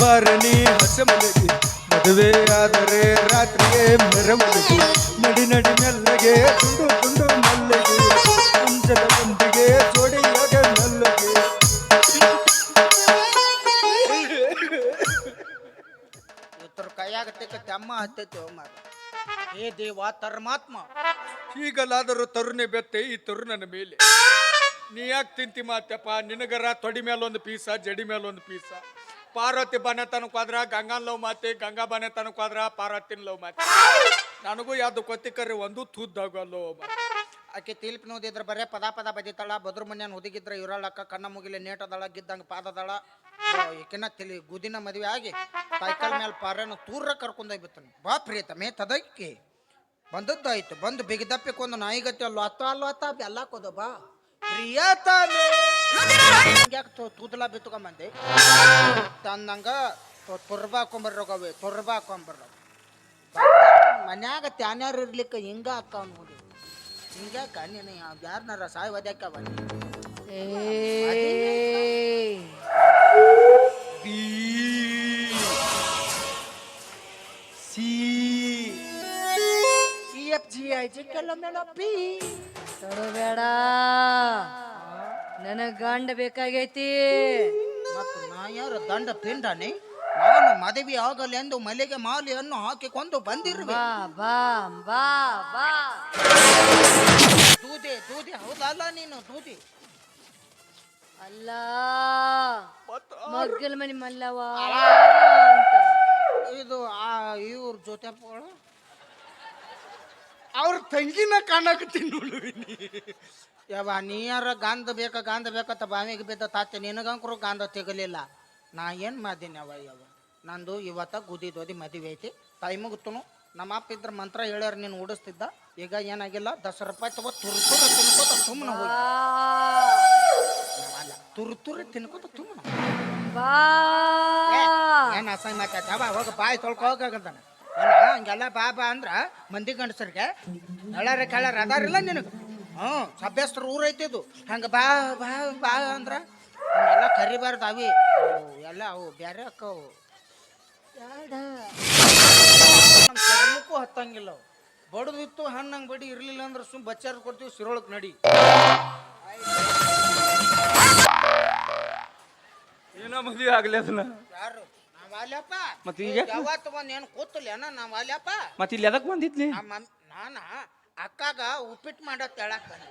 ಬಾರಣಿ ಹಸಮಲಗಿ ಮದುವೆ ಆದರೆ ರಾತ್ರಿಗೆ ಮೆರವಣಿಗೆ ನಡಿ ನಡಿ ಮೆಲ್ಲಗೆ ತುಂಡು ತುಂಡು ಮಲ್ಲಿಗೆ. ಅಂಜದ ಒಂದಿಗೆ ಜೋಡಿಯಾಗ ಮೆಲ್ಲಗೆ. ಇವ್ರ ಕೈಯಾಗ ತಿಕ್ಕ ಅಮ್ಮ ಹತ್ತೈತಿ ಮಾರ ಹೇ ದೇವ ಧರ್ಮಾತ್ಮ ಈಗಲಾದರೂ ತರುಣೆ ಬೆತ್ತೆ ಈ ತರುಣನ ಮೇಲೆ. ನೀ ಯಾಕೆ ತಿಂತಿ ಮಾತ್ಯಪ್ಪ ನಿನಗರ ತೊಡಿ ಮೇಲೊಂದು ಪೀಸ ಜಡಿ ಮೇಲೊಂದು ಪೀಸ. ಪಾರ್ವತಿ ಬನೆ ತನಕ ಹೋದ್ರ, ಗಂಗಾನ್ ಲವ್ ಮಾತೆ, ಗಂಗಾ ಬನೆ ತನಕ ಹೋದ್ರ, ಪಾರ್ವತಿನ ಲವ್ ಮಾತಿ. ನನಗೂ ಯಾವ್ದು ಕೊತ್ತಿಕರಿ ಒಂದು ತುದ್ದಾಗಲ್ಲೋ ಆಕೆ ತೀಲ್ಪಿನ ನೋದಿದ್ರೆ ಬರೇ ಪದ ಪದ ಬದಿತಾಳ, ಬದ್ರ ಮನ್ಯಾನ ಹುದುಗಿದ್ರ ಇರಳಕ್ಕ, ಕಣ್ಣ ಮುಗಿಲಿ ನೇಟದಳ, ಗಿದ್ದಂಗ ಪಾದದಳ. ಈಕಿನ ತಿಳಿ ಗುದಿನ ಮದುವೆ ಆಗಿ ಸೈಕಲ್ ಮೇಲೆ ಪಾರನ ತೂರ ಕರ್ಕೊಂಡೋಗ್ಬಿಡ್ತಾನೆ ಬಾ ಪ್ರಿಯತಮೆ ತದಕ್ಕೆ ಬಂದದ್ದಾಯ್ತು, ಬಂದು ಬಿಗಿದಪ್ಪಿಕೊಂದು ನಾಯಿಗತ್ತೆ ಅಲ್ಲೋ ಅತ್ತ ಅಲ್ಲೋ ಅತ್ತ ಬೆಲ್ಲ ಕೋದ ಬಾ. ಪ್ರಿಯತಮೆ. ಯಾಕೆ ತೂದಲ ಬಿತ್ಕೊಂಬಂದೆ ತಂದಂಗ ತುರ್ಬ ಹಾಕೊಂಬರ್ರೋಗವೆ ತುರ್ಬ ಹಾಕೊಂಬರ್ರೋ ಮನ್ಯಾಗ ತ್ಯಾನ್ಯಾರು ಇರ್ಲಿಕ್ಕೆ ಹಿಂಗ ಅಕ್ಕ ನೋಡಿ. ಹಿಂಗ್ಯಾಕ ನೀನು ಯಾರನ್ನಾರ ಸಾಯ್ ಒದ್ಯಾಕ B. C. C F G I G ಕೆಲವೊಮ್ಮೆ ಪಿ ತಡಬೇಡ. ನನಗ್ ಗಂಡ ಬೇಕಾಗೈತಿ. ಮತ್ತು ನಾ ಯಾರ ದಂಡ ಪಿಂಡನೆ? ನಾನು ಮದುವೆ ಆಗಲ್ಲ ಎಂದು ಮಲೆಗೆ ಮಾಲೆಯನ್ನು ಹಾಕಿಕೊಂಡು ಬಂದಿರುವೆ. ಬಾ ಬಾ ಬಾ ಬಾ. ದೂದೆ ದೂದೆ ಹೌದಲ್ಲ ನೀನು ದೂದೆ? ಅಲ್ಲ ಮಗ್ಗಲ ಮನಿ ಮಲ್ಲವ ಅಂತ. ಇದು ಆ ಇವ್ರ ಜೊತೆ ಅವ್ರ ತಂಗಿನ ಕಾಣಕತ್ತೀನಿ ನೋಡುವಿನಿ ಯಾವ ನೀರ ಗಾಂಧ ಬೇಕ ಗಾಂಧ ಬೇಕಂತ ಬಾವಿಗೆ ಬಿದ್ದ ತಾತೆ ನಿನಗಂಕರು ಗಾಂಧ ತೆಗಲಿಲ್ಲ. ನಾ ಏನು ಮಾದಿನಿ ಅವ ಯಾವ ನಂದು ಇವತ್ತ ಗುದಿ ದೋದಿ ಮದುವೆ ಐತಿ. ತಾಯಿ ಮುಗಿತನು. ನಮ್ಮ ಅಪ್ಪ ಇದ್ರ ಮಂತ್ರ ಹೇಳ್ಯಾರ ನೀನು ಓಡಿಸ್ತಿದ್ದ ಈಗ ಏನಾಗಿಲ್ಲ ದಸ ರೂಪಾಯಿ ತಗೋ ತುರು ತುರ ತಿನ್ಕೋತ ಸುಮ್ಮನೆ ಅಲ್ಲ ತುರು ತುರು ತಿನ್ಕೋತ ಸುಮ್ಮನೆ ಬಾ. ಏನ್ ಅಸಹ್ಯ ಮಾತಾಡ್ತ? ಹೋಗ ಬಾಯಿ ತೊಳ್ಕೊ ಹೋಗಂತಾನೆ ಹಂಗೆಲ್ಲ ಬಾ ಬಾ ಅಂದ್ರ ಮಂದಿ ಗಂಡಸರಿಗೆ ಕೆಳ ಕೆಳಾರ ಅದಾರಿಲ್ಲ ನಿನಗೆ. ಹ್ಞೂ ಸಭ್ಯಸ್ತ್ರ ಊರ ಐತಿದು ಹಂಗ ಬಾ ಬಾ ಬಾ ಅಂದ್ರ ಎಲ್ಲ ಕರಿಬಾರ್ದು ಅವಿ. ಅವು ಎಲ್ಲ ಅವು ಬ್ಯಾರೆ ಅಕ್ಕವು ನಮ್ಮ ಚರ್ಮಕ್ಕೂ ಹತ್ತಂಗಿಲ್ಲ ಅವು. ಬಡದಿತ್ತು ಹಂಗೆ ಬಡಿ ಇರಲಿಲ್ಲ ಅಂದ್ರೆ ಸುಮ್ ಬಚ್ಚಾರ ಕೊಡ್ತೀವಿ ಸಿರೋಳಕ್ ನಡಿ. ಏನೋ ಮದುವೆ ಆಗ್ಲಿ ಅದನ್ನ. ಯಾರು? ನಾವ್ ಮತ್ತೆ ಮತ್ತ್ ಈಗ? ಯಾವತ್ತು ಬಂದು ಏನು ಕೂತಲ್ಲ ಏನ ನಾವ್ ಮತ್ತೆ ಇಲ್ಲಿ ಎದಕ್ ಬಂದಿತ್ಲಿ ನಮ್ಮ ನಾನ? ಅಕ್ಕಾಗ ಉಪ್ಪಿಟ್ಟು ಮಾಡೋ ತೆಳಕ್ ಬಂದೆ.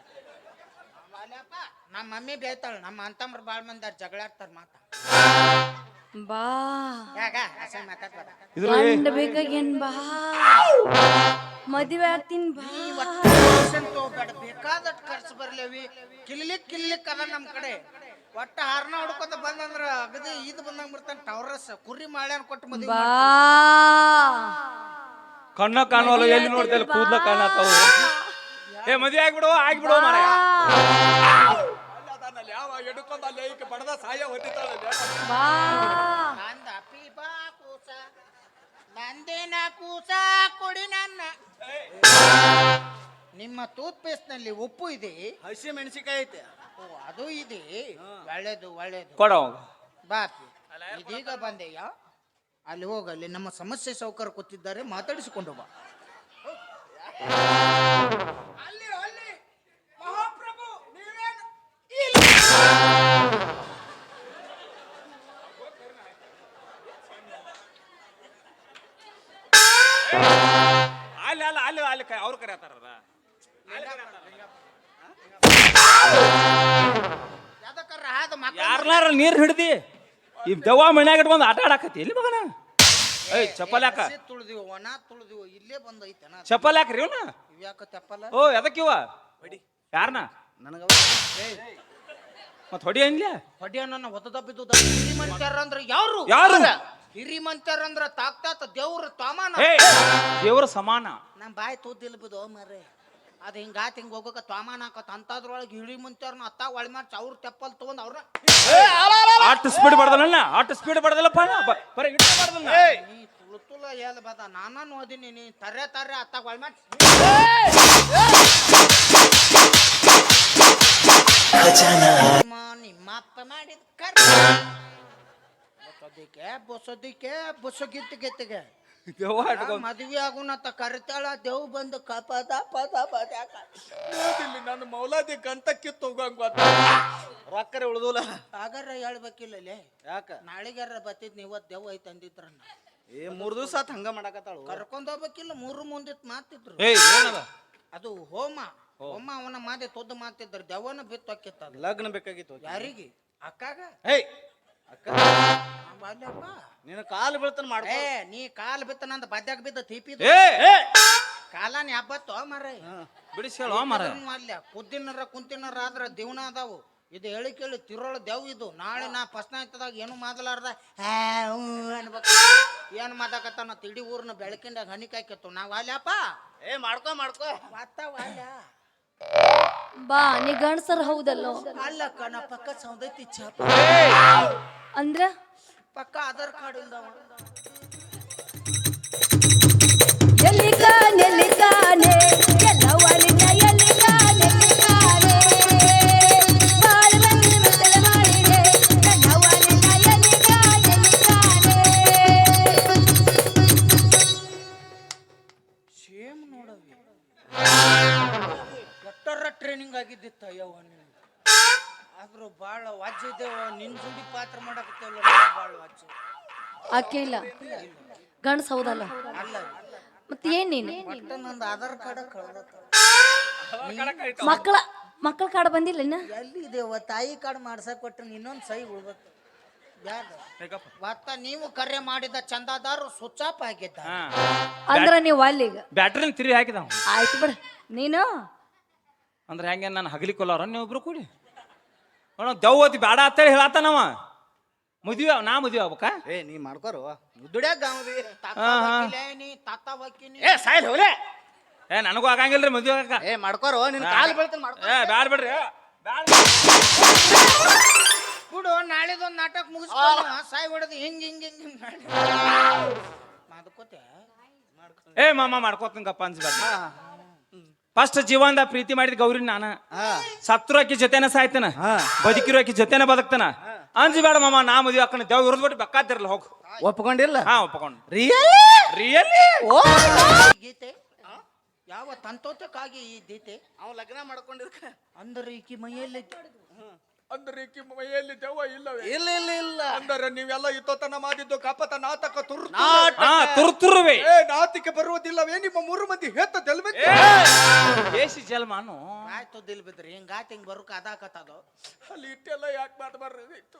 ಅಲ್ಲಪ್ಪ ನಮ್ಮ ಮಮ್ಮಿ ಬೇಯ್ತಾಳ ನಮ್ಮ ಅಂತಮ್ರ ಬಾಳ್ ಮಂದಿ ಜಗಳಾಡ್ತಾರ ಮಾತ. ಬಾ. ಯಾಕ ಅಸಹ್ಯ ಮಾತಾಡ್ಬೇಡ ಇದ್ರ ಗಂಡ ಬೇಕಾಗೇನ್ ಬಾ. ಮದುವೆ ಆಗ್ತೀನಿ ಬಾ. ಬೇಡ ಬೇಕಾದಷ್ಟು ಖರ್ಚು ಬರ್ಲೇವಿ. ಕಿಲ್ಲಿಕ್ ಕಿಲ್ಲಿಕ್ ಅದ ನಮ್ಮ ಕಡೆ. ಒಟ್ಟ ಹಾರ್ನ ಹುಡ್ಕೊಂತ ಬಂದಂದ್ರ ಅಗದಿ ಇದು ಬಂದಂಗ ಬಿಡ್ತಾನೆ ಟವರಸ್ ಕುರ್ರಿ ಮಾಳ್ಯಾನ ಕೊಟ್ಟು ಮದುವೆ ಬಾ. ಕಣ್ಣ ಕಾಣುವಲ್ಲ ಎಲ್ಲಿ ನೋಡ್ತಾ ಇಲ್ಲ ಕೂದ್ಲ ಕಾಣತ್ತವ ಏ ಮದುವೆ ಆಗ್ಬಿಡು ಆಗ್ಬಿಡು ಮಾರ ಯಾವ ಎಡ್ಕೊಂಡ್ ಅಲ್ಲಿ ಐಕೆ ಬಡದ ಸಾಯ ಹೊತ್ತಿತ್ತಾಳಲ್ಲ ಬಾ! ನಂದ ಪೀಪಾ ಕೂಸ ನಂದೇನ ಕೂಸ ಕೊಡಿ ನನ್ನ. ನಿಮ್ಮ ಟೂತ್ ಪೇಸ್ಟ್ನಲ್ಲಿ ಉಪ್ಪು ಇದೆ? ಹಸಿ ಮೆಣಸಿಕಾಯಿ ಐತೆ. ಓ ಅದು ಇದೆ. ಒಳ್ಳೇದು ಒಳ್ಳೇದು. ಕೊಡ ಬಾಪಿ ಇದೀಗ ಬಂದೆಯ? ಅಲ್ಲಿ ಹೋಗ ಅಲ್ಲಿ ನಮ್ಮ ಸಮಸ್ಯೆ ಸೌಕರ್ಯ ಕೊತ್ತಿದ್ದಾರೆ ಮಾತಾಡಿಸಿಕೊಂಡು ಬಾ ಅಲ್ಲಿ ಅಲ್ಲಿ. ಮಹಾಪ್ರಭು ನೀವೇನು ಅಲ್ಲಿ ಅಲ್ಲ ಅಲ್ಲಿ ಅಲ್ಲಿ ಅವ್ರು ಕರೆಯತ್ತಾರದ ಯಾರನ್ನಾರ ನೀರ್ ಹಿಡ್ದಿ ಈ ದವಾ ಮನ್ಯಾಗ ಇಟ್ಕೊಂಡ್ ಆಟ ಆಡಾಕತಿ ಎಲ್ಲಿ ಮಗನ? ಏಯ್ ಚಪ್ಪಲ್ ಯಾಕ ತುಳಿದಿವ ಒಣ ತುಳಿದಿವ ಇಲ್ಲೇ ಬಂದೈತೆನ ಚಪ್ಪಲ್ ಯಾಕ್ರಿ ಇವನ. ಇವ್ಯಾಕ ಚಪ್ಪಲ? ಓ ಎದಕ್ಕಿವ ಯಾರನ? ನನಗ ಮತ್ ಹೊಡಿ ಅನ್ಲ್ಯಾ ಹೊಡಿ ನನ್ನ ಹೊತ್ತದ ಬಿದ್ದುದ ಹಿರಿ ಮಂತ್ಯಾರ ಅಂದ್ರ ಯಾರು? ಯಾರು? ಹಿರಿ ಮಂತ್ಯಾರ ಅಂದ್ರ ತಾಕ್ತಾತ ದೇವ್ರ ತಮಾನ. ಏ ದೇವ್ರ ಸಮಾನ. ನಮ್ ಬಾಯಿ ತೂದಿಲ್ ಬಿದ್ದು ಮರ್ರೆ. ಅದ್ ಹಿಂಗಾತ್ ಹಿಂಗ ಹೋಗಕ ತ್ವಾಮಾನ ಹಾಕತ್ ಅಂತದ್ರೊಳಗೆ ಇಳಿ ಮಂತ್ಯಾರನ ಅತ್ತ ಒಳ ಮಾಡಿ ಅವ್ರ ತೆಪ್ಪಲ್ ತಗೊಂಡ್ ಅವ್ರ ಅಷ್ಟು ಸ್ಪೀಡ್ ಬಡ್ದಲ್ಲ ಅಷ್ಟು ಸ್ಪೀಡ್ ಬಡ್ದಲ್ಲಪ್ಪ ಬರೀ ಇಟ್ಟ ಬಡ್ದಲ್ಲ ನೀ ತುಳು ತುಳ ಹೇಳ ಬದ? ನಾನು ಓದಿನಿ ನೀ ತರ್ರೆ ತರ್ರೆ ಅತ್ತ ಒಳ ಮಾಡಿ ನಿಮ್ಮ ಅಪ್ಪ ಮಾಡಿದ ಬಸದಿಕ್ಕೆ ಬಸದಿಕೆ ಬಸದಿಕೆ ಬಸಗಿತ್ತಿಗೆತ್ತಿಗೆ ದೆವ್ವ ಇಟ್ಕೊ ಮದ್ವಿ ಆಗುನತ್ತ ಕರಿತಾಳ ದೇವ್ ಬಂದು ಕಪದ ಪದ ಪದ್ಯಾಕ ಇಲ್ಲಿ ನನ್ನ ಮೌಲಾದಿ ಗಂತ ಕಿತ್ತು ಹೋಗಂಗ್ ಗೊತ್ತ? ರೊಕ್ಕರೆ ಉಳ್ದೂಲ. ಆಗಾರ ಹೇಳ್ಬೇಕಿಲ್ಲಲೇ? ಯಾಕ? ನಾಳಿಗಾರ ಬತ್ತಿದ್ ನೀವ ದೇವ್ ಐತ್ ಅಂದಿದ್ರ ಏ ಮೂರ್ ದಿವಸ ಆತ್ ಹಂಗ ಮಾಡಾಕತ್ತಾಳು. ಕರ್ಕೊಂಡ್ ಹೋಗ್ಬೇಕಿಲ್ಲ ಮೂರು ಮುಂದಿತ್ ಮಾತಿದ್ರು. ಏಯ್ ಏನದ? ಅದು ಹೋಮ. ಹೋಮ ಅವನ ಮಾದೆ ತೊದ್ದು ಮಾತಿದ್ರು ದೆವ್ವನ ಬಿತ್ತು ಹಾಕಿತ್ತ ಅದು ಲಗ್ನ ಬೇಕಾಗಿತ್ತು. ಯಾರಿಗೆ? ಅಕ್ಕಾಗ? ಏಯ್! ಅಕ್ಕ. ಬಾಲ್ಯಪ್ಪ ನಿನ್ನ ಕಾಲು ಬೀಳ್ತಾನ ಮಾಡ ಏ ನೀ ಕಾಲು ಬಿತ್ತ ನಂದ ಬದ್ಯಾಗ ಬಿದ್ದ ತೀಪಿ ಏ ಕಾಲಾನ ಹಬ್ಬತ್ತೋ ಮರ ಬಿಡಿಸಿ ಹೇಳೋ ಮರ ಅಲ್ಲ ಕುದ್ದಿನರ ಕುಂತಿನರ ಆದ್ರ ದಿವನ ಅದಾವು. ಇದು ಹೇಳಿ ಕೇಳಿ ತಿರೋಳ ದೇವ್ ಇದು. ನಾಳೆ ನಾ ಫಸ್ಟ್ ಆಯ್ತದಾಗ ಏನು ಮಾದಲಾರ್ದ? ಹ್ಯಾ, ಅನ್ಬಕ್ಕ ಅನ್ಬೇಕು. ಏನು ಮಾತಾಕತ್ತಾನ? ತಿಡಿ ಊರ್ನ ಬೆಳಕಿಂದಾಗ ಹನಿ ಕಾಯ್ಕತ್ತು. ನಾವ್ ಅಲ್ಯಪ್ಪ ಏ ಮಾಡ್ಕೊ ಮಾಡ್ಕೊ. ವಾಲ್ಯ? ಬಾ ನೀ ಗಂಡಸರ್ ಹೌದಲ್ಲ? ಅಲ್ಲ ಕಣ ಪಕ್ಕ ಸೌದೈತಿ ಚಾಪ ಅಂದ್ರ? ಪಕ್ಕ ಆಧಾರ್ ಕಾರ್ಡ್ ಇಲ್ದವ ಎಲ್ಲಿ ಕಾನೆ ಎಲ್ಲಿ ಕಾನೆ ಎಲ್ಲವನಿಂದ ಎಲ್ಲಿ ಕಾನೆ ಎಲ್ಲಿ ಕಾನೆ ಬಾಳ ಮಂದಿ ಮಾಡಿದೆ ಸೇಮ್ ನೋಡವಿ ಎಷ್ಟರ ಟ್ರೈನಿಂಗ್ ಆಗಿದ್ದಿತ್ತ ಯಾವ ನೀನು ಆದ್ರೂ ಭಾಳ ವಾಜ್ಯ ಇದ್ದೇವ ನಿನ್ ಜೋಡಿ ಪಾತ್ರ ಮಾಡಕತ್ತೇವಲ್ಲ ಭಾಳ ವಾಜ್ಯ ಆಕೆ ಇಲ್ಲ? ಗಂಡ್ಸ್ ಹೌದಲ್ಲ? ಅಲ್ಲ. ಮತ್ತೆ ಏನ್ ನೀನು? ಒಟ್ಟ ನಂದು ಆಧಾರ್ ಕಾರ್ಡ್ ಕಳ್ದತ್ತ ಮಕ್ಕಳ ಮಕ್ಕಳ ಕಾಡ ಬಂದಿಲ್ಲ ಇನ್ನ? ಎಲ್ಲಿ ಇದೆವ ತಾಯಿ ಕಾರ್ಡ್ ಮಾಡ್ಸಕ್ ಕೊಟ್ರೆ ಇನ್ನೊಂದು ಸೈ ಉಳ್ಬೇಕು. ಬ್ಯಾಡ ಮತ್ತ ನೀವು ಕರೆ ಮಾಡಿದ ಚಂದಾದಾರು ಸ್ವಿಚ್ ಆಫ್ ಆಗಿದ್ದ. ಅಂದ್ರ ನೀವು ಅಲ್ಲಿಗ? ಬ್ಯಾಟ್ರಿನ ತಿರಿ ಹಾಕಿದ. ಆಯ್ತು ಬಿಡ. ನೀನು? ಅಂದ್ರೆ ಹೆಂಗೆ ನಾನು ಹಗಲಿ ಕೊಲ್ಲಾರ ನೀವಿಬ್ರು ಕೂಡಿ? ಅಣ್ಣ ದವ್ವತಿ ಬೇಡ ಅಂತೇಳಿ ಹೇಳತ್ತಾನವ ಮದುವೆ ನಾ ಮದುವೆ ಆಗ್ಬೇಕಾ? ಏ ನೀ ಮಾಡ್ಕೋರು. ಹಾ. ನೀ ತಾತ ವಕೀನಿ ಏ ಸಾಯಲ್ ಹೋಲೆ ಏ ನನಗೂ ಆಗಂಗಿಲ್ರಿ ಮದುವೆ ಆಗಾಕ ಏ ಮಾಡ್ಕೋರು ನಿನ್ನ ಕಾಲು ಬೀಳ್ತಾನ ಮಾಡ್ಕೊ. ಏ ಬ್ಯಾಡ ಬಿಡ್ರಿ. ಬಿಡು ನಾಳೆದೊಂದು ನಾಟಕ ಮುಗಿಸ್ಕೊಂಡು ಸಾಯಿ ಹೊಡೆದು ಹಿಂಗ್ ಹಿಂಗ್ ಹಿಂಗ್ ಹಿಂಗ್ ಮಾಡಿ. ಮಾಡ್ಕೋತೆ ಏ ಮಾಮ ಮಾಡ್ಕೋತಂಗಪ್ಪ ಅನ್ಸ್ಬೇಡ ಫಸ್ಟ್ ಜೀವನದ ಪ್ರೀತಿ ಮಾಡಿದ ಗೌರಿ ನಾನ. ಹಾ. ಸತ್ರು ಅಕ್ಕಿ ಜೊತೆನ ಸಾಯ್ತಾನ ಹಾ. ಬದುಕಿರೋ ಅಕ್ಕಿ ಜೊತೆನ ಬದುಕ್ತಾನ. ಅಂಜಬೇಡ ಮಾಮ ನಾ ಮದುವೆ ಹಾಕೋಣ ದೇವ್ ಇರೋದ್ಬಿಟ್ಟು ಬೇಕಾದಿರಲ್ಲ ಹೋಗು. ಒಪ್ಕೊಂಡಿಲ್ಲ? ಹಾ ಒಪ್ಕೊಂಡು ರಿಯಲಿ ರಿಯಲಿ ಗೀತೆ ಯಾವ ತಂತೋತಕ್ಕಾಗಿ ಈ ಗೀತೆ? ಅವ್ ಲಗ್ನ ಮಾಡ್ಕೊಂಡಿರ್ಕ. ಅಂದ್ರೆ ಈಕಿ ಮೈಯಲ್ಲಿ ಅಂದ್ರೆ ಈಕಿ ಮೈಯಲ್ಲಿ ದೆವ್ವ ಇಲ್ಲವೇ? ಇಲ್ಲ ಇಲ್ಲ ಇಲ್ಲ. ಅಂದರೆ ನೀವೆಲ್ಲ ಇತ್ತೋತನ ಮಾಡಿದ್ದು ಕಪತ ನಾಟಕ ತುರ್ತು. ಹಾ ತುರು ತುರುವೆ ಏ ನಾತಿಕೆ ಬರುವುದಿಲ್ಲವೇ? ನಿಮ್ಮ ಮೂರು ಮಂದಿ ಹೆತ್ತ ತೆಲ್ಬೇಕು ದೇಶಿ ಜಲ್ಮಾನು. ಆಯ್ತು ದಿಲ್ ಬಿದ್ರಿ ಹಿಂಗಾತ್ ಹಿಂಗ್ ಬರುಕ ಅದಾಕತ್ತದು ಅಲ್ಲಿ ಇಟ್ಟೆಲ್ಲ ಯಾಕೆ ಮಾತಬಾರ್ದಿತ್ತು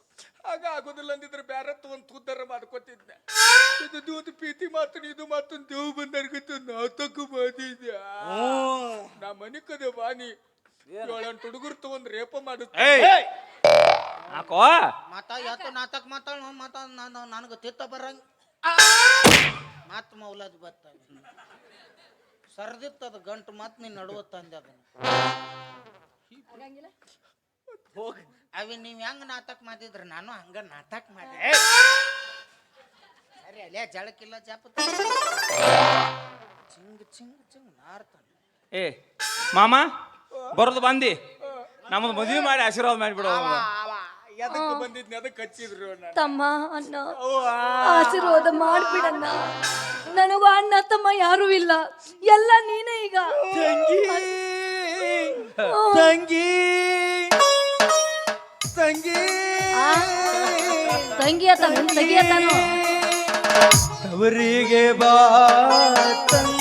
ಆಗ ಆಗೋದಿಲ್ಲ ಅಂದಿದ್ರೆ ಬ್ಯಾರೆ ಒಂದು ತುದ್ದರ ಮಾಡ್ಕೊತಿದ್ದೆ. ಇದು ದೂದ್ ಪೀತಿ ಮಾತು ಇದು ಮಾತು ದೇವ್ ಬಂದರ್ಗಿತ್ತು ನಾಟಕ ಬಂದಿದ್ಯಾ ನಾ ಮನಿಕದ ವಾಣಿ ಬಾನಿ ಏಳೆಂಟು ಹುಡುಗರು ತಗೊಂಡ್ ರೇಪ ಮಾಡುತ್ತೆ. ಹಾಕೋ ಮತ್ತ ಯಾತು ನಾಟಕ ಮಾತಾಡ ಮತ್ತ ನಾನು ನನಗೆ ತಿತ್ತ ಬರಂಗ. ಮತ್ ಮೌಲದ್ ಬತ್ತ ಸರ್ದಿತ್ತದ ಗಂಟು ಮತ್ ನೀನ್ ನಡುವ ತಂದೆ ಅದನ್ನ. ಹೋಗ್. ಅವಿ ನೀವ್ ಹೆಂಗ್ ನಾಟಕ ಮಾಡಿದ್ರ? ನಾನು ಹಂಗ ನಾಟಕ ಮಾಡಿ. ಸರಿ ಅಲ್ಲೇ ಜಳಕಿಲ್ಲ ಜಾಪ ಚಿಂಗ್ ಚಿಂಗ್ ಚಿಂಗ್ ನಾರ್ತಾನೆ. ಏ ಮಾಮ? ಬರೋದು ಬಂದಿ. ನಮ್ಮದು ಮದುವೆ ಮಾಡಿ ಆಶೀರ್ವಾದ ಮಾಡಿಬಿಡು. ಎದಕ್ಕೆ ಬಂದಿದ್ನಿ ಅದಕ್ಕೆ ಹಚ್ಚಿದ್ರು ತಮ್ಮ ಅಣ್ಣ ಆಶೀರ್ವಾದ ಮಾಡ್ಬಿಡಣ್ಣ. ನನಗೂ ಅಣ್ಣ ತಮ್ಮ ಯಾರು ಇಲ್ಲ. ಎಲ್ಲ ನೀನೇ ಈಗ. ತಂಗಿ ತಂಗಿ ತಂಗಿ. ತಂಗಿ ಅತ್ತ ತಂಗಿ ಅತ್ತಾನು ಅವರಿಗೆ ಬಾ ತಂಗಿ.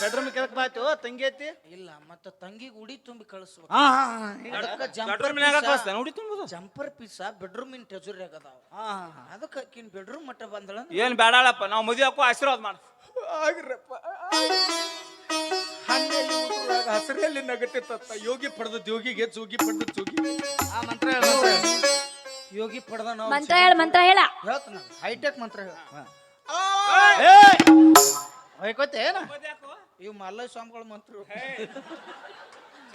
ಬೆಡ್ರೂಮ್ ಕೆಳಕ್ ಬಾಯ್ತು ತಂಗಿ ಐತಿ? ಇಲ್ಲ ಮತ್ತ ತಂಗಿಗೆ ಉಡಿ ತುಂಬಿ ಕಳಿಸ್ಬೇಕು. ಹಾ ಹಾ ಅದಕ್ಕ ಜಂಪರ್ ಕಳಿಸ್ತೆ ನೋಡಿ ತುಂಬುದು. ಜಂಪರ್ ಪೀಸ ಬೆಡ್ರೂಮಿನ ಟೆಜುರ್ಯಾಗ ಆಗದಾವ. ಹಾ ಅದಕ್ಕೆ ಆಕಿನ ಬೆಡ್ರೂಮ್ ಮಟ್ಟ ಬಂದಳ ಏನ್ ಬೇಡಾಳಪ್ಪ ನಾವು ಮದುವೆ ಹಾಕೋ ಆಶೀರ್ವಾದ ಮಾಡ. ಆಗ್ರಪ್ಪ. ಊಟದಾಗ ಹಸಿರೆಲ್ಲಿ ನಗತಿತ್ತ ಯೋಗಿ ಪಡೆದದ್ದು ಯೋಗಿಗೆ ಜೋಗಿ ಪಡೆದದ್ದು ಜೋಗಿ. ಆ ಮಂತ್ರ ಹೇಳು, ಮಂತ್ರ ಯೋಗಿ ಪಡೆದ ನಾವು ಮಂತ್ರ ಹೇಳ ಮಂತ್ರ ಹೇಳ. ಹೇಳ್ತ ಹೈಟೆಕ್ ಮಂತ್ರ ಹೇಳ. ಏಯ್! ಹೊಯ್ಕೋತೆ ಏನ? ಇವ್ ಮಲ್ಲ ಸ್ವಾಮಿಗಳ ಮಂತ್ರ.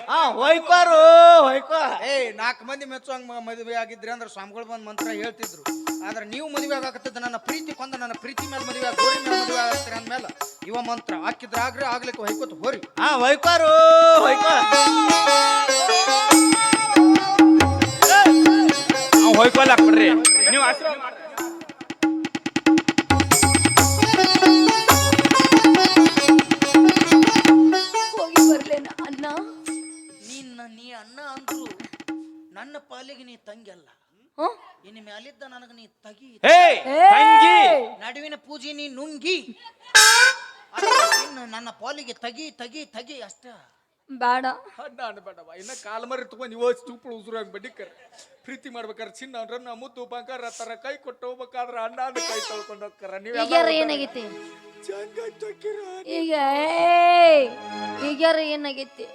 ಹಾ. ಹೊಯ್ಕೋರು ಹೊಯ್ಕೋ. ಏ ನಾಲ್ಕು ಮಂದಿ ಮೆಚ್ಚುವಂಗ ಮದುವೆ ಆಗಿದ್ರಿ ಅಂದ್ರೆ ಸ್ವಾಮಿಗಳು ಬಂದ್ ಮಂತ್ರ ಹೇಳ್ತಿದ್ರು. ಆದ್ರೆ ನೀವು ಮದುವೆ ಆಗಕತ್ತಿದ್ದ ನನ್ನ ಪ್ರೀತಿ ಕೊಂದ ನನ್ನ ಪ್ರೀತಿ ಮೇಲೆ ಮದುವೆ ಆಗ್- ಗೋರಿ ಮೇಲೆ ಮದುವೆ ಆಗತ್ತೀರಿ ಅಂದ್ಮೇಲೆ ಇವ ಮಂತ್ರ ಹಾಕಿದ್ರ ಆಗ್ರಿ ಆಗ್ಲಿಕ್ಕೆ ಹೊಯ್ಕೋತ ಹೋರಿ. ಹಾ ಹೊಯ್ಕೋರು ಹೊಯ್ಕೋ. ಅವ್ ಹೊಯ್ಕೊಲ್ಲ ಬಿಡ್ರಿ. ನೀವು ಆಶೀರ್ವಾದ ನನ್ನ ನೀ ತಂಗಿಯಲ್ಲ ಇನ್ ಮ್ಯಾಲಿದ್ದ ನನಗೆ ನೀ ತಗಿ. ತಂಗಿ. ನಡುವಿನ ಪೂಜೆ ನೀ ನುಂಗಿ. ಅಲ್ಲ, ಇನ್ನು ನನ್ನ ಪಾಲಿಗೆ ತಗಿ ತಗಿ ತಗಿ ಅಷ್ಟ. ಬೇಡ. ಬೇಡವ ಇನ್ನ ಕಾಲ್ ಮರಿ ತಗೊಂಡ್ ಇವ ಚೂಪಳು ಬಡ್ಡಿ ಬಡಿಕರ್. ಪ್ರೀತಿ ಮಾಡ್ಬೇಕಾರೆ ಚಿನ್ನ ಅಂದ್ರೆ ನಾ ಮುದ್ದು ಬಂಗಾರ ತರ ಕೈ ಕೊಟ್ಟು ಹೋಗ್ಬೇಕಾದ್ರೆ ಅಣ್ಣ ಅಂದ್ ಕೈ ತೊಳ್ಕೊಂಡು ಹೋಗ್ತಾರ. ಈಗ್ಯಾರ ಏನಾಗೈತಿ? ಈಗ ಏಯ್, ಈಗ್ಯಾರ ಏನಾಗೈತಿ?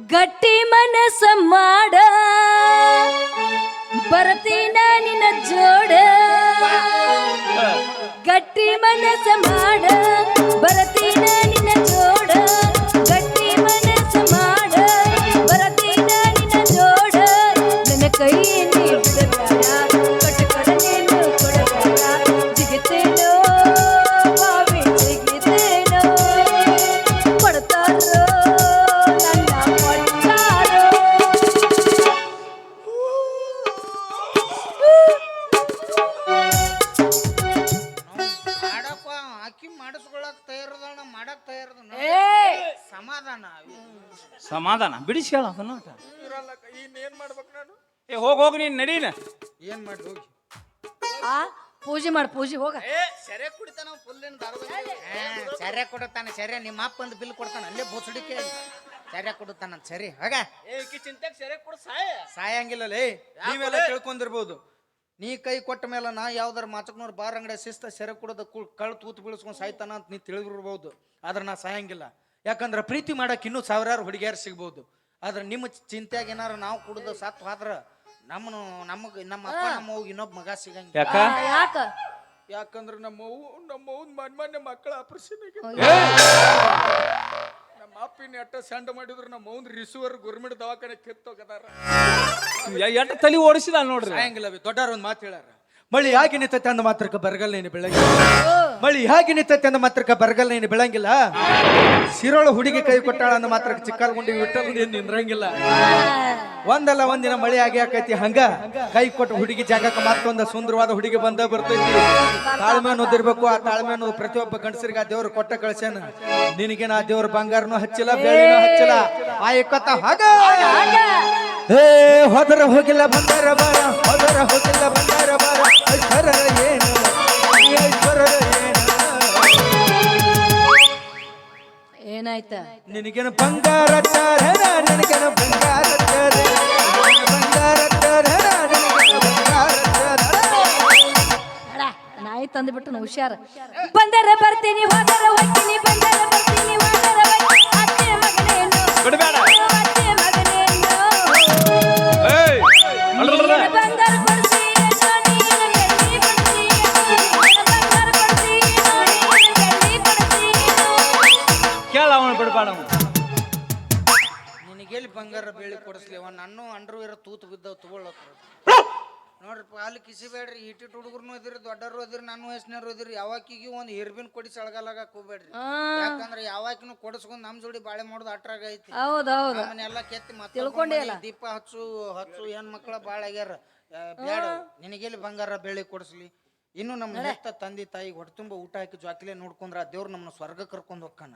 ಗಟ್ಟಿ ಮನಸ್ಸ ಮಾಡ. ಬರ್ತೀನ ನಿನ್ನ ಜೋಡ. ಗಟ್ಟಿ ಮನಸ್ಸ ಮಾಡ. ಬರ್ತೀನ ಸಮಾಧಾನ ಬಿಡಿಸಿ ಹೇಳ ಅದನ್ನ ಇರಲ್ಲ ಇನ್ನೇನ್ ಮಾಡ್ಬೇಕು ನಾನು ಏ ಹೋಗಿ ಹೋಗಿ ನೀನ್ ನಡೀನ ಏನ್ ಮಾಡಿ ಹೋಗಿ. ಆ ಪೂಜೆ ಮಾಡಿ ಪೂಜೆ ಹೋಗ. ಸೆರೆ ಕುಡಿತಾನ ಫುಲ್ಲಿನ ಸೆರೆ. ಕೊಡುತ್ತಾನೆ ಸೆರೆ ನಿಮ್ಮ ಅಪ್ಪ ಒಂದು ಬಿಲ್ ಕೊಡ್ತಾನ ಅಲ್ಲೇ ಬೋಸಡಿಕೆ. ಸೆರೆ ಕೊಡುತ್ತಾನ ಸರಿ ಹೋಗ. ಚಿಂತೆ ಚಿಂತೆಗೆ ಸೆರೆ ಕೊಡು ಸಾಯ. ಸಾಯಂಗಿಲ್ಲ ಲೇ ನೀವೆಲ್ಲ ತಿಳ್ಕೊಂಡಿರ್ಬೋದು. ನೀ ಕೈ ಕೊಟ್ಟ ಮೇಲೆ ನಾ ಯಾವ್ದಾರ ಮಾಚಕ್ನವ್ರು ಬಾರ್ ಅಂಗಡಿ ಶಿಸ್ತ ಸೆರೆ ಕುಡದ ಕಳ್ ತೂತು ಬೀಳಿಸ್ಕೊಂಡು ಸಾಯ್ತಾನ ಅಂತ ನೀ ತಿಳಿದಿರ್ಬೋದು. ಆದ್ರೆ ನಾ ಸಾಯಂಗಿಲ್ಲ. ಯಾಕಂದ್ರೆ ಪ್ರೀತಿ ಮಾಡಕ್ಕೆ ಇನ್ನೂ ಸಾವಿರಾರು ಹುಡುಗಿಯರು ಸಿಗ್ಬೋದು. ಆದ್ರೆ ನಿಮ್ಮ ಚಿಂತೆಯಾಗ ಏನಾರ ನಾವು ಕುಡ್ದು ಸತ್ತು ಹೋದ್ರ ನಮ್ಮನು ನಮಗ್ ನಮ್ಮ ಅಪ್ಪ ನಮ್ಮ ಅವ್ಗ ಇನ್ನೊಬ್ಬ ಮಗ ಸಿಗಂಗಿಲ್ಲ. ಯಾಕ? ಯಾಕ? ಯಾಕಂದ್ರೆ ನಮ್ಮ ಅವ್ವ ನಮ್ಮ ಅವ್ನ ಮನ್ ಮೊನ್ನೆ ಮಕ್ಕಳ ಆಪರೇಷನ್ ನಮ್ಮ ಅಪ್ಪಿನ ಎಟ್ಟ ಸೆಂಡ್ ಮಾಡಿದ್ರು ನಮ್ಮ ಅವ್ನ ರಿಸೀವರ್ ಗುರ್ಮಿಡ್ ದವಾಖಾನೆ ಕಿತ್ತೋಗದಾರ. ಎಟ್ಟ ತಲೆ ಓಡಿಸಿದ ನೋಡ್ರಿ. ಸಾಯಂಗಿಲ್ಲ ದೊಡ್ಡವ್ರ ಒಂದು ಮಾತು ಹೇಳ್ಯಾರ. ಮಳಿ ಯಾಕೆ ನಿಂತೈತೆ ಅಂದ ಮಾತ್ರಕ್ಕೆ ಬರಗಲ್ಲ ನೀನು ಬೆಳಗಿಲ್ಲ. ಮಳಿ ಹಾಗೆ ನಿಂತೈತೆ ಅಂದ ಮಾತ್ರಕ್ಕೆ ಬರಗಲ್ಲ ನೀನು ಬೆಳಂಗಿಲ್ಲ. ಸಿರೋಳ ಹುಡುಗಿ ಕೈ ಕೊಟ್ಟಾಳ ಅಂದ ಮಾತ್ರಕ್ಕೆ ಚಿಕ್ಕಲ್ಗುಂಡಿ ಬಿಟ್ಟಲ್ ನೀನು ನಿಂದ್ರಂಗಿಲ್ಲ. ಒಂದಲ್ಲ ಒಂದಿನ ಮಳೆ ಆಗಿ ಆಕೈತಿ ಹಂಗ ಕೈ ಕೊಟ್ಟು ಹುಡುಗಿ ಜಾಗಕ್ಕೆ ಮತ್ತೊಂದು ಸುಂದರವಾದ ಹುಡುಗಿ ಬಂದ ಬರ್ತೈತಿ. ತಾಳ್ಮೆ ಅನ್ನೋದಿರ್ಬೇಕು ಆ ತಾಳ್ಮೆ ಅನ್ನೋದು ಪ್ರತಿಯೊಬ್ಬ ಗಂಡಸರಿಗೆ ಆ ದೇವ್ರು ಕೊಟ್ಟ ಕಳ್ಸ್ಯಾನ. ನಿನಗೇನ ಆ ದೇವ್ರ ಬಂಗಾರನೂ ಹಚ್ಚಿಲ್ಲ ಬೇಳೆನೂ ಹಚ್ಚಿಲ್ಲ. ಆ ಇಕ್ಕತ್ತ ಹಾಗ. ಹೇ ಹೋದರ ಹೋಗಿಲ್ಲ ಬಂಗಾರ ಬಾರ ಹೋದರ ಹೋಗಿಲ್ಲ ಬಂಗಾರ ಬಾರ ಐಶ್ವರ್ಯರ ಏನು ಐಶ್ವರ ಏನಾಯ್ತ ನಿನಗೇನು ಬಂಗಾರ ನಿನಗೇನು ಬಂಗಾರ ನಾಯಿ ತಂದ್ಬಿಟ್ಟು ಹುಷಾರ. ಬಂದರೆ ಬರ್ತೀನಿ ಹೋದರೆ ಹೋಗ್ತೀನಿ ಬಂದರೆ ತೂತು ಬಿದ್ದವ್ ತಗೊಳ್ಳತ್ರ. ನೋಡ್ರಿಪ್ಪ ಅಲ್ಲಿ ಕಿಸಿಬೇಡ್ರಿ ಇಟ್ಟಿಟ್ಟು ಹುಡುಗರ್ನು ಅದಿರಿ ದೊಡ್ಡರು ಅದಿರಿ ನನ್ನ ವಯಸ್ಸಿನವ್ರು ಅದಿರಿ ಯಾವಾಕಿಗೆ ಒಂದು ಹಿರ್ಬಿನ್ ಕೊಡಿ ಅಳಗಾಲಾಗ ಕೂಬೇಡ್ರಿ. ಯಾಕಂದ್ರೆ ಯಾವಾಕಿನೂ ಕೊಡಿಸ್ಕೊಂಡು ನಮ್ಮ ಜೋಡಿ ಬಾಳೆ ಮಾಡೋದು ಅಟ್ರಾಗ ಐತಿ. ಮನೆಲ್ಲ ನಮ್ಮನ್ನೆಲ್ಲ ಕೆತ್ತಿ ಮತ್ತೆ. ದೀಪ ಹಚ್ಚು ಹಚ್ಚು ಹೆಣ್ ಮಕ್ಳ ಬಾಳ ಆಗ್ಯಾರ. ಬೇಡ ನಿನಗೆಲ್ಲಿ ಬಂಗಾರ ಬೆಳ್ಳಿ ಕೊಡಿಸ್ಲಿ? ಇನ್ನು ನಮ್ಮ ಹೆತ್ತ ತಂದೆ ತಾಯಿ ಹೊಟ್ಟೆ ಊಟ ಹಾಕಿ ಜಾಕಿಲೆ ನೋಡ್ಕೊಂಡ್ರ ದೇವ್ರ ನಮ್ಮನ್ನ ಸ್ವರ್ಗ ಕರ್ಕೊಂಡ್ ಹೋಗ್ತಾನ.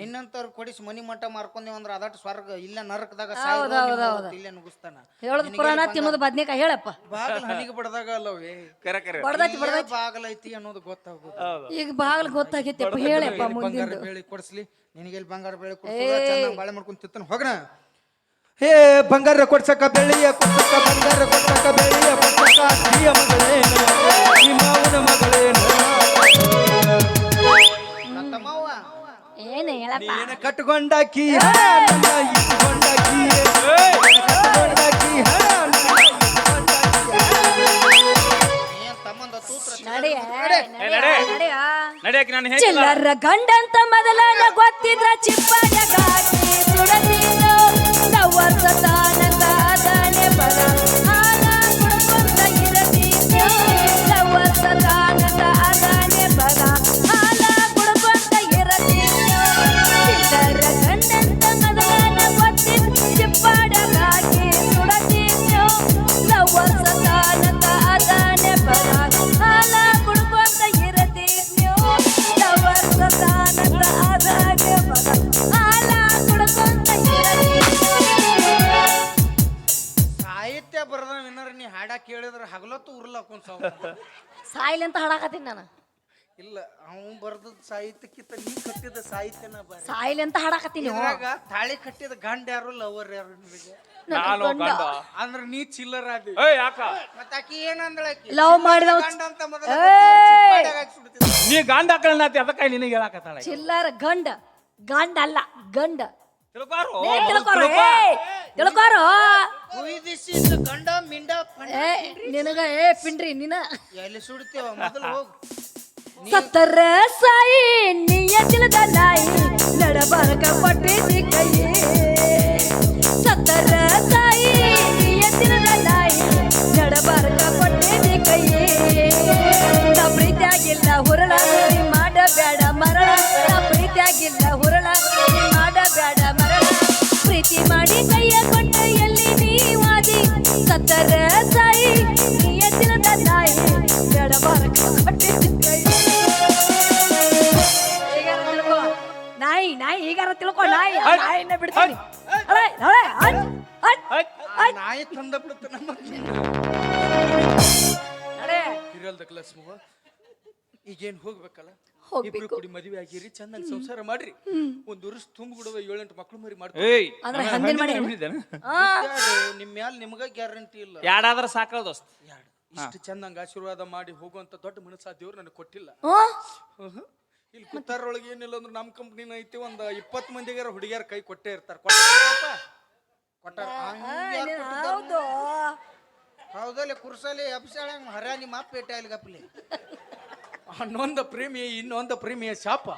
ನಿನ್ನಂತವ್ರ ಕೊಡಿಸಿ ಮನಿ ಮಠ ಮಾರ್ಕೊಂಡೇವ್ ಅಂದ್ರ ಅದಟ್ ಸ್ವರ್ಗ ಇಲ್ಲ ನರಕದಾಗ ಇಲ್ಲೇ ನುಗ್ಗಿಸ್ತಾನ ಹೇಳೋದು ಪುರಾಣ ತಿನ್ನೋದು ಬದ್ನೇಕಾಯಿ ಹೇಳಪ್ಪ. ಬಾಗ್ಲ ಹನಿಗೆ ಬಡದಾಗ ಅಲ್ಲವೇ? ಕರೆ ಕರೆ. ಬಡ್ದೈತಿ ಇಲ್ಲೇ ಬಾಗಲೈತಿ ಅನ್ನೋದು ಗೊತ್ತಾಗೋದು ಈಗ ಬಾಗ್ಲ ಗೊತ್ತಾಗೈತೆಪ್ಪ ಹೇಳಪ್ಪ ಬಂಗಾರ ಬೆಳೆ ಬೆಳ್ಳಿ ಕೊಡಿಸ್ಲಿ ನಿನಗೆಲ್ಲಿ ಬಂಗಾರ ಬೆಳೆ ಕೊಡ್ಸಲ್ಲ ಚೆನ್ನಾಗಿ ಬಾಳೆ ಮಾಡ್ಕೊಂಡು ತಿತ್ತನ ಹೋಗಣ ಹೇ ಬಂಗಾರ ಕೊಡ್ಸಕ ಬೆಳ್ಳಿಯ ಕೊಡ್ಸಕ ಬಂಗಾರ ಕೊಡ್ಸಕ ಬೆಳ್ಳಿಯ ಕೊಡ್ಸಕ ಅತ್ತಿಯ ಮಗಳೇನು ಈ ಮಾವನ ಮಗಳೇನು ಏನು ಹೇಳಪ್ಪ. ನೀನು ಕಟ್ಕೊಂಡಾಕಿ ಹಣ ಇಟ್ಕೊಂಡಾಕಿ ಕಟ್ಕೊಂಡಾಕಿ ಹಣ ಚಿಲ್ಲರ ಗಂಡಂತ ಮೊದಲ ಗೊತ್ತಿದ್ರ ಚಿಪ್ಪಾಗ ಗಾಡಿ ಅದಾನೆ ಬರ. ಹಾಲ ಸಾಯಿಲ್ ಅಂತ ಹಾಡಾಕತ್ತೀನಿ ನಾನು. ಇಲ್ಲ ಅವ್ನು ಬರ್ದದ ಸಾಹಿತ್ಯಕ್ಕಿಂತ ನೀ ಕಟ್ಟಿದ ಸಾಹಿತ್ಯನ ಸಾಯಿಲೆ ಸಾಯಿಲ್ ಅಂತ ಹಾಡಾಕತ್ತೀನಿ ಇದ್ರಾಗ ತಾಳಿ ಕಟ್ಟಿದ ಗಂಡ ಯಾರು ಲವರ್ ಯಾರು ನಿಮಗೆ ನಾನು ಗಂಡ. ಅಂದ್ರ ನೀ ಚಿಲ್ಲರ್ ಆದಿ. ಏಯ್ ಯಾಕ? ಮತ್ತ ಆಕಿ ಏನಂದಳ ಆಕಿ? ಲವ್ ಮಾಡಿದವ ಗಂಡ ಅಂತ ಮೊದಲ! ನೀ ಗಂಡ ಹಾಕಳನಾತಿ ಅದಕ್ಕೆ ನಿನಗೆ ಹೇಳಾಕತ್ತಾಳ ಚಿಲ್ಲರ ಗಂಡ. ಗಂಡ ಅಲ್ಲ ಗಂಡ. ತಿಳ್ಕೊರು. ಏ, ತಿಳ್ಕೊರೋ ಏ, ತಿಳ್ಕೊರೋ. ಕುಯ್ದಿಸಿದ ಗಂಡ ಮಿಂಡ ಪಂಡ. ಏ ನಿನಗ ಏ ಪಿಂಡ್ರಿ ನಿನ. ಎಲ್ಲಿ ಸುಡ್ತೇವ? ಮೊದಲು ಹೋಗು. ಸತ್ತರ ಸಾಯಿ ನೀಯ ತಿಳದ ನಾಯಿ ನಡಬಾರಕ ಪಟ್ಟಿಸಿ ಕೈ ಸತ್ತರ ಸಾಯಿ ನೀಯ ತಿಳದ ನಾಯಿ ನಡಬಾರಕ ಪಟ್ಟಿಸಿ ಕೈ ನಾ ಪ್ರೀತಿಯಾಗಿಲ್ಲ ಹುರಳ ಮಾಡಿ ಕೈಯ ಕೊಟ್ಟೆಯಲ್ಲಿ ನೀವಾದಿ ಸತ್ತರ ಸಾಯಿ ನೀಯ ತಿಳದ ನಾಯಿ. ನಾಯಿ ನಾಯಿ ಈಗಾರ ತಿಳ್ಕೊ ನಾಯಿ. ಆ ನಾಯಿನ ಬಿಡ್ತೀನಿ. ನಾಯಿ ತಂದ ಬಿಡುತ್ತ ನಮ್ಮ ನಡೆ. ಹಿರಿಯಲ್ದ ಕ್ಲಾಸ್ ಮಗು? ಈಗೇನ್ ಹೋಗ್ಬೇಕಲ್ಲ? ಹೋಗ್ಬೇಕು. ಇಬ್ರು ಕೂಡಿ ಮದುವೆ ಆಗಿರಿ ಚೆನ್ನಾಗಿ ಸಂಸಾರ ಮಾಡ್ರಿ. ಒಂದ್ ವರ್ಷ ತುಂಬ ಬಿಡುವ ಏಳೆಂಟು ಮಕ್ಳು ಮರಿ ಮಾಡ್ತಾರೆ ಏಯ್ ಅಂದ್ರೆ ಹಂದಿನ ಮಾಡಿ ಆ, ನಿಮ್ಮ ಮ್ಯಾಲ ನಿಮ್ಗ ಗ್ಯಾರಂಟಿ ಇಲ್ಲ. ಯಾಡಾದ್ರ ಸಾಕಲ್ಲ ದೋಸ್ತ್. ಯಾಡ್. ಇಷ್ಟು ಚಂದಂಗ ಆಶೀರ್ವಾದ ಮಾಡಿ ಹೋಗುವಂತ ದೊಡ್ಡ ಮನಸ್ಸ ದೇವ್ರು ನನಗೆ ಕೊಟ್ಟಿಲ್ಲ. ಆ, ಹ್ಮ್. ಇಲ್ಲಿ ಕುತ್ತಾರೊಳಗೆ ಏನಿಲ್ಲ ಅಂದ್ರೆ ನಮ್ಮ ಕಂಪ್ನಿನ ಐತಿ ಒಂದು ಇಪ್ಪತ್ ಮಂದಿಗಾರ ಹುಡುಗಿಯರ ಕೈ ಕೊಟ್ಟೇ ಇರ್ತಾರ? ಕೊಟ್ಟಾರ. ನೀನ್ ಹೌದು. ಹೌದಲ್ಲ ಕುರ್ಸಲಿ ಅಪ್ಸಾಳ ಹರ ನಿಮ್ಮ ಅಪ್ಪ ಪೇಟೆ ಅಲ್ಲಿ ಗಪ್ಲಿ. ಹನ್ನೊಂದ ಪ್ರೇಮಿ ಇನ್ನೊಂದ ಪ್ರೇಮಿಯ ಶಾಪ.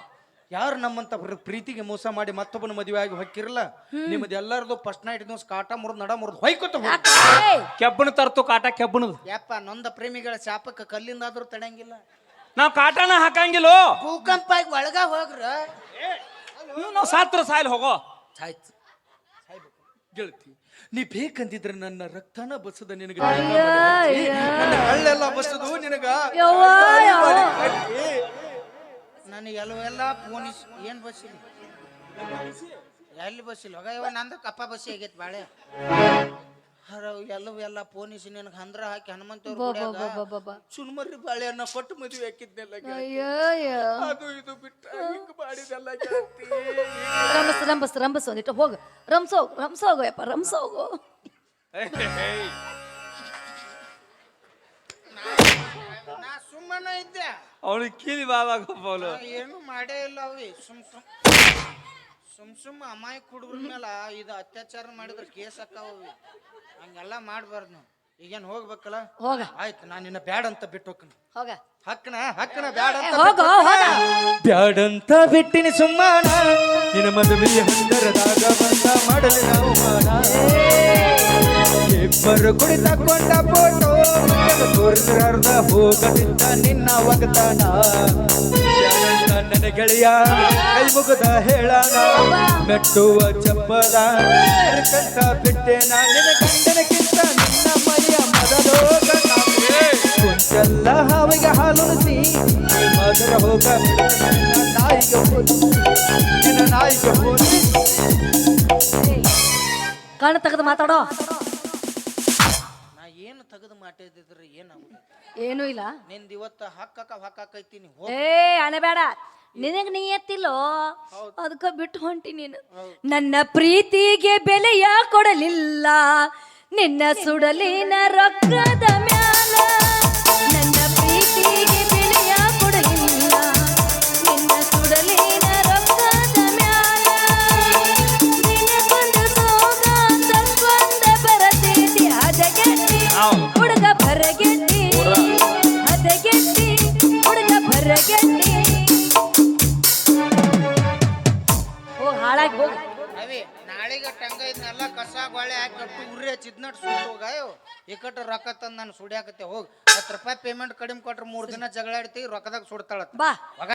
ಯಾರು ನಮ್ಮಂತ ಪ್ರ- ಪ್ರೀತಿಗೆ ಮೋಸ ಮಾಡಿ ಮತ್ತೊಬ್ಬನ ಮದುವೆ ಆಗಿ ಹೊಕ್ಕಿರಲ್ಲ ನಿಮ್ದು ಎಲ್ಲರದು ಫಸ್ಟ್ ನೈಟ್ ದಿವಸ ಕಾಟ ಮುರಿದು ನಡ ಮುರಿದು ಹೊಯ್ಕೊತ? ಏಯ್, ಕೆಬ್ಬಣ ತರ್ತು ಕಾಟ ಕೆಬ್ಬಣದು. ಯಪ್ಪ ನೊಂದ ಪ್ರೇಮಿಗಳ ಶಾಪಕ್ಕೆ ಕಲ್ಲಿಂದಾದ್ರೂ ತಡೆಯಂಗಿಲ್ಲ ನಾವ್ ಕಾಟನ ಹಾಕಂಗಿಲ್ಲ. ಭೂಕಂಪ ಆಗಿ ಒಳಗ ಹೋಗ್ರ. ನಾವು ಸಾತ್ರ ಸಾಯ್ಲ್ ಹೋಗೋ. ಸಾಯ್ತು. ಸಾಯ್ಬೇಕು. ಗೆಳತಿ. ನೀ ಬೇಕಂದಿದ್ರೆ ನನ್ನ ರಕ್ತನ ಬಸದ ನಿನಗೆ ನನ್ನ ಹಳ್ಳೆಲ್ಲ ಬಸದು ನಿನಗ. ನನಗೆ ಎಲ್ಲವೆಲ್ಲ ಫೋನ್ ಏನ್ ಬಸ್ಸಿಲ್ಲ ಎಲ್ಲಿ ಬಸ್ಸಿಲ್ಲ ಹೋಗ ಇವ ನಂದ ಕಪ್ಪ ಬಸ್ಸಿ ಆಗೈತೆ ಬಾಳೆ. ಹರ ಎಲ್ಲವೂ ಎಲ್ಲ ಪೋನಿಸಿ ನಿನಗೆ ಹಂದ್ರ ಹಾಕಿ ಹನುಮಂತ ಚುನ್ಮರಿ ಬಾಳೆ ಬಾ, ಬಾ, ಬಾ, ಬಾ. ಸುಣ್ಮರ್ರಿ ಕೊಟ್ಟು ಮದುವೆ ಹಾಕಿದ್ನೆಲ್ಲ ಗೆಳತಿ. ಅಯ್ಯೋ, ಅಯ್ಯೋ. ಅದು ಇದು ಬಿಟ್ಟ ಹಿಂಗ್ ಮಾಡಿದೆಲ್ಲ ಗೆಳತಿ. ರಂಬಸ್ ರಂಬಸ್ ರಂಬಸ್ ಒಂದಿಟ್ಟು ಹೋಗು. ರಂಸ ಹೋಗು ರಂಸ ಹೋಗು ಯಪ್ಪ ರಂಸ್ ಹೋಗು. ನಾ ಸುಮ್ಮನೆ ಇದ್ದೆ. ಅವಳಿಗೆ ಕೀಲಿ ಬಾಬಾಗೋಬೋಲು ನಾ ಏನು ಮಾಡೇ ಇಲ್ಲ ಅವಿ ಸುಮ್ ಸುಮ್. ಸುಮ್ ಸುಮ್ ಅಮಾಯಕ ಹುಡುಗ್ರ ಮೇಲೆ ಇದು ಅತ್ಯಾಚಾರ ಮಾಡಿದ್ರೆ ಕೇಸ್ ಹಾಕಾವವಿ. ಹಂಗೆಲ್ಲ ಮಾಡ್ಬಾರ್ದು ನಾವು. ಈಗೇನು ಹೋಗ್ಬೇಕಲ್ಲ? ಹೋಗ. ಆಯ್ತು ನಾನು ನಿನ್ನ ಬ್ಯಾಡ ಅಂತ ಬಿಟ್ಟು ಹೋಗ್ತೀನಿ. ಹೋಗ. ಹಕ್ಕನ ಹಕ್ಕನ ಬ್ಯಾಡ ಅಂತ ಹೋಗು ಹೋಗ. ಬ್ಯಾಡಂತ ಬಿಟ್ಟಿನಿ ಸುಮ್ಮನಾ. ನಿನ್ನ ಮದುವೆಯ ಹಂದರದಾಗ ಬಂದ ಮಾಡಲಿ ನಾವು ಇಬ್ಬರು ಕುಡಿ ತಕೊಂಡ ಫೋಟೋ ತೋರಿಸಿದ ಹೋಗದಿದ್ದ ನಿನ್ನ ಒಗತಾನ ನನ್ನ ಗೆಳೆಯ ಕೈ ಮುಗದ ಹೇಳಾನ ಮೆಟ್ಟುವ ಚಪ್ಪಲ ಕಂತ ಬಿಟ್ಟೆ ನಾ ನಿನ್ನ ಗಂಡನಕ್ಕಿಂತ ನಿನ್ನ ಮೈಯ ಮೊದಲೋಗ ಕುಂಚಲ್ಲ ಹಾವಿಗೆ ಹಾಲುಣಿಸಿ ಮದರ ಹೋಗ ನಾಯಿಗೆ ಹೋಗಿ ನಿನ್ನ ನಾಯಿಗೆ ಹೋಗಿ ಕಣ್ಣು ತೆಗೆದು ಮಾತಾಡೋ. ನಾ ಏನು ತೆಗೆದು ಮಾತಾಡಿದ್ರೆ ಏನಾಗುತ್ತೆ ಏನೂ ಇಲ್ಲ. ನಿಂದ ಇವತ್ತು ಹಕ್ಕಕ ಹಕ್ಕಾಕೈತೀನಿ ಹೋ ಏ ಅಣಬೇಡ ನಿನಗ್ ನೀಯತ್ತಿಲ್ಲೋ? ಅದಕ್ಕ ಬಿಟ್ಟು ಹೊಂಟಿ ನೀನು. ನನ್ನ ಪ್ರೀತಿಗೆ ಬೆಲೆಯ ಕೊಡಲಿಲ್ಲ. ನಿನ್ನ ಸುಡಲಿನ ರೊಕ್ಕದ ಮ್ಯಾಲ ಚಿದ್ನಟ್ ಸುಟ್ಟು ಹೋಗ ಇಕಟ್ ರೊಕ್ಕ ತಂದು ನಾನು ಸುಡಿಯಾಕತ್ತೆ, ಹೋಗಿ. ಹತ್ತು ರೂಪಾಯಿ ಪೇಮೆಂಟ್ ಕಡಿಮೆ ಕೊಟ್ರೆ ಮೂರು ದಿನ ಜಗಳಾಡ್ತಿ ರೊಕ್ಕದಾಗ ಸುಡ್ತಾಳತ್ತ. ಬಾ.